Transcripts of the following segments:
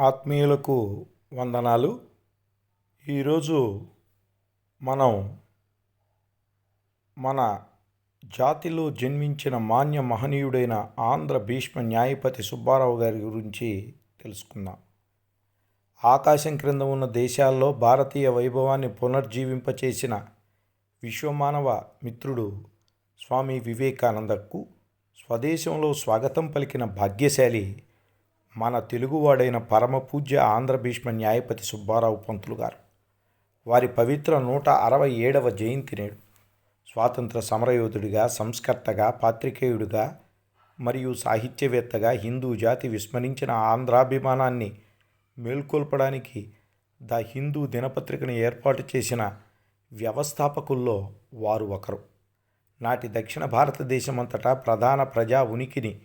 ఆత్మీయులకు వందనాలు. ఈరోజు మనం మన జాతిలో జన్మించిన మాన్య మహనీయుడైన ఆంధ్ర భీష్మ న్యాయపతి సుబ్బారావు గారి గురించి తెలుసుకుందాం. ఆకాశం క్రింద ఉన్న దేశాల్లో భారతీయ వైభవాన్ని పునర్జీవింపచేసిన విశ్వమానవ మిత్రుడు స్వామి వివేకానందకు స్వదేశంలో స్వాగతం పలికిన భాగ్యశాలి మన తెలుగువాడైన పరమ పూజ్య ఆంధ్ర భీష్మ న్యాయపతి సుబ్బారావు పంతులు గారు. వారి పవిత్ర నూట అరవై ఏడవ జయంతి నేడు స్వాతంత్ర సమరయోధుడిగా సంస్కర్తగా పాత్రికేయుడిగా మరియు సాహిత్యవేత్తగా హిందూ జాతి విస్మరించిన ఆంధ్రాభిమానాన్ని మేల్కొల్పడానికి ద హిందూ దినపత్రికను ఏర్పాటు చేసిన వ్యవస్థాపకుల్లో వారు ఒకరు. నాటి దక్షిణ భారతదేశమంతటా ప్రధాన ప్రజా ఉనికిని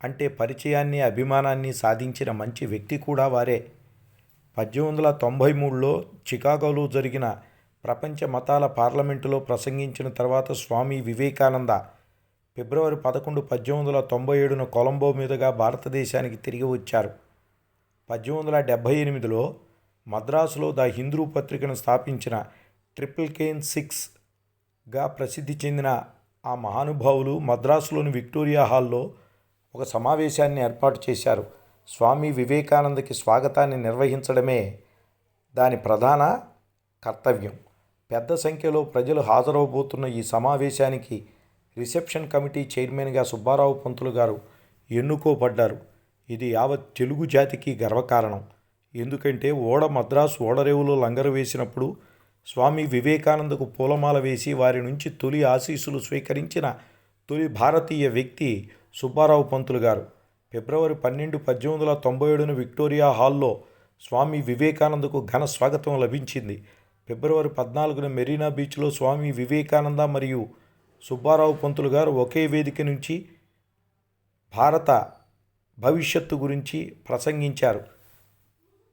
అంటే పరిచయాన్ని అభిమానాన్ని సాధించిన మంచి వ్యక్తి కూడా వారే. పద్దెనిమిది వందల తొంభై మూడులో చికాగోలో జరిగిన ప్రపంచ మతాల పార్లమెంటులో ప్రసంగించిన తర్వాత స్వామి వివేకానంద ఫిబ్రవరి పదకొండు పద్దెనిమిది వందల తొంభై ఏడున కొలంబో మీదుగా భారతదేశానికి తిరిగి వచ్చారు. పద్దెనిమిది వందల డెబ్భై ఎనిమిదిలో మద్రాసులో ద హిందూ పత్రికను స్థాపించిన ట్రిపుల్ కేన్ సిక్స్గా ప్రసిద్ధి చెందిన ఆ మహానుభావులు మద్రాసులోని విక్టోరియా హాల్లో ఒక సమావేశాన్ని ఏర్పాటు చేశారు. స్వామి వివేకానందకి స్వాగతాన్ని నిర్వహించడమే దాని ప్రధాన కర్తవ్యం. పెద్ద సంఖ్యలో ప్రజలు హాజరవబోతున్న ఈ సమావేశానికి రిసెప్షన్ కమిటీ చైర్మన్గా సుబ్బారావు పంతులు గారు ఎన్నుకోబడ్డారు. ఇది యావత్ తెలుగు జాతికి గర్వకారణం. ఎందుకంటే ఓడ మద్రాసు ఓడరేవులో లంగరు వేసినప్పుడు స్వామి వివేకానందకు పూలమాల వేసి వారి నుంచి తొలి ఆశీస్సులు స్వీకరించిన తొలి భారతీయ వ్యక్తి సుబ్బారావు పంతులు గారు. ఫిబ్రవరి పన్నెండు పద్దెనిమిది వందల తొంభై ఏడున విక్టోరియా హాల్లో స్వామి వివేకానందకు ఘన స్వాగతం లభించింది. ఫిబ్రవరి పద్నాలుగున మెరీనా బీచ్లో స్వామి వివేకానంద మరియు సుబ్బారావు పంతులు గారు ఒకే వేదిక నుంచి భారత భవిష్యత్తు గురించి ప్రసంగించారు.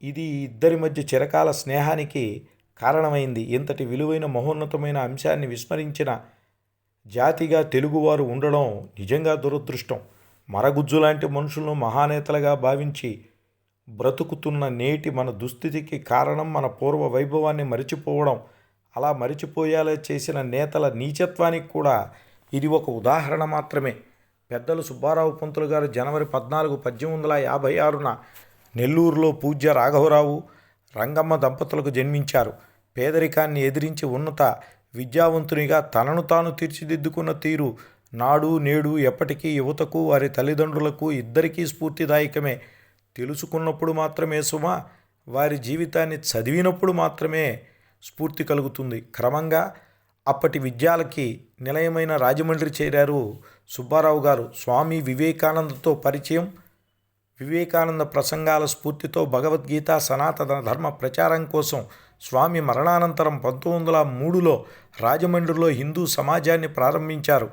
ఇది ఇద్దరి మధ్య చిరకాల స్నేహానికి కారణమైంది. ఇంతటి విలువైన మహోన్నతమైన అంశాన్ని విస్మరించిన జాతిగా తెలుగువారు ఉండడం నిజంగా దురదృష్టం. మరగుజ్జు లాంటి మనుషులను మహానేతలుగా భావించి బ్రతుకుతున్న నేటి మన దుస్థితికి కారణం మన పూర్వ వైభవాన్ని మరిచిపోవడం. అలా మరిచిపోయేలా చేసిన నేతల నీచత్వానికి కూడా ఇది ఒక ఉదాహరణ మాత్రమే. పెద్దలు సుబ్బారావు పంతులు గారు జనవరి పద్నాలుగు పద్దెనిమిది వందల యాభై ఆరున నెల్లూరులో పూజ్య రాఘవరావు రంగమ్మ దంపతులకు జన్మించారు. పేదరికాన్ని ఎదిరించి ఉన్నత విద్యావంతునిగా తనను తాను తీర్చిదిద్దుకున్న తీరు నాడు నేడు ఎప్పటికీ యువతకు వారి తల్లిదండ్రులకు ఇద్దరికీ స్ఫూర్తిదాయకమే. తెలుసుకున్నప్పుడు మాత్రమే సుమ వారి జీవితాన్ని చదివినప్పుడు మాత్రమే స్ఫూర్తి కలుగుతుంది. క్రమంగా అప్పటి విద్యాలకి నిలయమైన రాజమండ్రి చేరారు సుబ్బారావు గారు. స్వామి వివేకానందతో పరిచయం. వివేకానంద ప్రసంగాల స్ఫూర్తితో భగవద్గీత సనాతన ధర్మ ప్రచారం కోసం స్వామి మరణానంతరం పంతొమ్మిది వందల మూడులో రాజమండ్రిలో హిందూ సమాజాన్ని ప్రారంభించారు.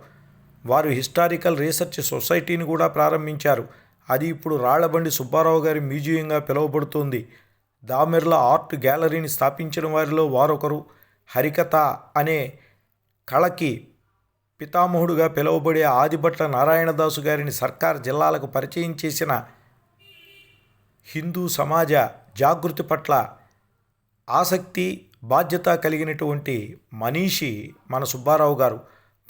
వారు హిస్టారికల్ రీసెర్చ్ సొసైటీని కూడా ప్రారంభించారు. అది ఇప్పుడు రాళ్ళబండి సుబ్బారావు గారి మ్యూజియంగా పిలువబడుతోంది. దామెర్ల ఆర్ట్ గ్యాలరీని స్థాపించిన వారిలో వారొకరు హరికథ అనే కళకి పితామహుడుగా పిలువబడే ఆదిభట్ల నారాయణదాసు గారిని సర్కార్ జిల్లాలకు పరిచయం చేసిన హిందూ సమాజ జాగృతి పట్ల ఆసక్తి బాధ్యత కలిగినటువంటి మనీషి మన సుబ్బారావు గారు.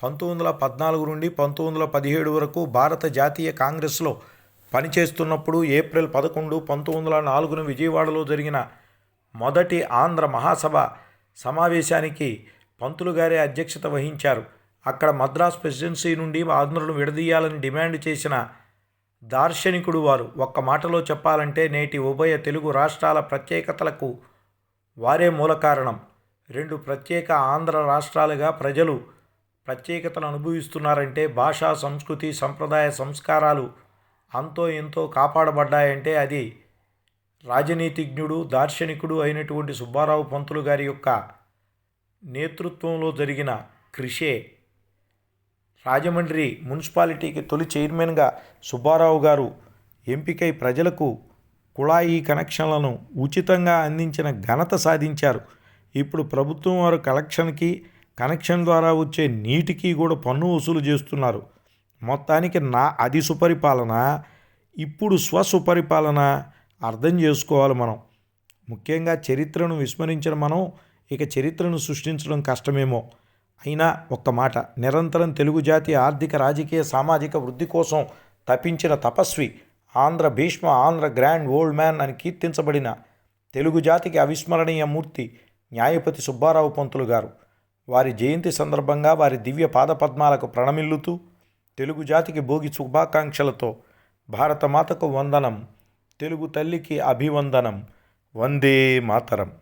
పంతొమ్మిది వందల పద్నాలుగు నుండి పంతొమ్మిది వందల పదిహేడు వరకు భారత జాతీయ కాంగ్రెస్లో పనిచేస్తున్నప్పుడు ఏప్రిల్ పదకొండు పంతొమ్మిది వందల నాలుగున విజయవాడలో జరిగిన మొదటి ఆంధ్ర మహాసభ సమావేశానికి పంతులు గారే అధ్యక్షత వహించారు. అక్కడ మద్రాస్ ప్రెసిడెన్సీ నుండి ఆంధ్రులను విడదీయాలని డిమాండ్ చేసిన దార్శనికుడు వారు. ఒక్క మాటలో చెప్పాలంటే నేటి ఉభయ తెలుగు రాష్ట్రాల ప్రత్యేకతలకు వారే మూల కారణం. రెండు ప్రత్యేక ఆంధ్ర రాష్ట్రాలుగా ప్రజలు ప్రత్యేకతను అనుభవిస్తున్నారంటే భాషా సంస్కృతి సంప్రదాయ సంస్కారాలు అంతో ఎంతో కాపాడబడ్డాయంటే అది రాజనీతిజ్ఞుడు దార్శనికుడు అయినటువంటి సుబ్బారావు పంతులు గారి యొక్క నేతృత్వంలో జరిగిన కృషే. రాజమండ్రి మున్సిపాలిటీకి తొలి చైర్మన్గా సుబ్బారావు గారు ఎంపికై ప్రజలకు కుళాయి కనెక్షన్లను ఉచితంగా అందించిన ఘనత సాధించారు. ఇప్పుడు ప్రభుత్వం వారు కలెక్షన్కి కనెక్షన్ ద్వారా వచ్చే నీటికి కూడా పన్ను వసూలు చేస్తున్నారు. మొత్తానికి నా అది సుపరిపాలన ఇప్పుడు స్వసుపరిపాలన అర్థం చేసుకోవాలి మనం. ముఖ్యంగా చరిత్రను విస్మరించిన మనం ఇక చరిత్రను సృష్టించడం కష్టమేమో. అయినా ఒక్క మాట నిరంతరం తెలుగు జాతి ఆర్థిక రాజకీయ సామాజిక వృద్ధి కోసం తపించిన తపస్వి Andhra Bhishma Andhra grand old man అని కీర్తించబడిన తెలుగు జాతికి అవిస్మరణీయ మూర్తి న్యాయపతి సుబ్బారావు పంతులు గారు. వారి జయంతి సందర్భంగా వారి దివ్య పాదపద్మాలకు ప్రణమిల్లుతూ తెలుగు జాతికి భోగి శుభాకాంక్షలతో భారతమాతకు వందనం తెలుగు తల్లికి అభివందనం వందే మాతరం.